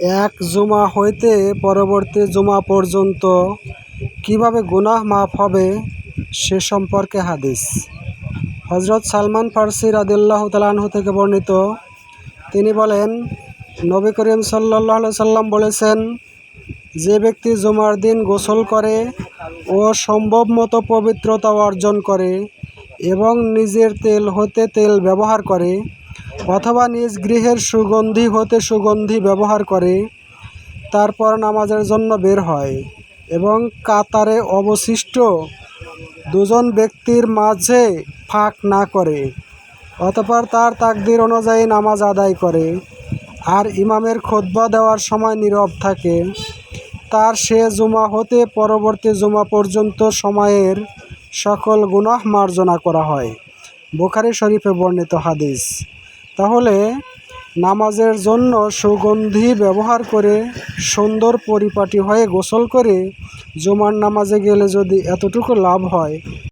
এক জুমা হইতে পরবর্তী জুমা পর্যন্ত কীভাবে গুনাহ মাফ হবে সে সম্পর্কে হাদিস। হজরত সালমান ফার্সি রাদিল্লাহ তালাহু থেকে বর্ণিত। তিনি বলেন, নবী করিম সাল্লাহ সাল্লাম বলেছেন, যে ব্যক্তি জুমার দিন গোসল করে ও সম্ভব মতো পবিত্রতা অর্জন করে এবং নিজের তেল হতে তেল ব্যবহার করে অথবা নিজ গৃহের সুগন্ধি হতে সুগন্ধি ব্যবহার করে, তারপর নামাজের জন্য বের হয় এবং কাতারে অবশিষ্ট দুজন ব্যক্তির মাঝে ফাঁক না করে, অতপর তার তাকদির অনুযায়ী নামাজ আদায় করে। আর ইমামের খোদবা দেওয়ার সময় নীরব থাকে। তার সে জুমা হতে পরবর্তী জুমা পর্যন্ত সময়ের সকল গুনাহ মার্জনা করা হয়। বোখারি শরীফে বর্ণিত হাদিস। তাহলে নামাজের জন্য সুগন্ধি ব্যবহার করে সুন্দর পরিপাটি হয়ে গোসল করে জুমার নামাজে গেলে যদি এতটুকু লাভ হয়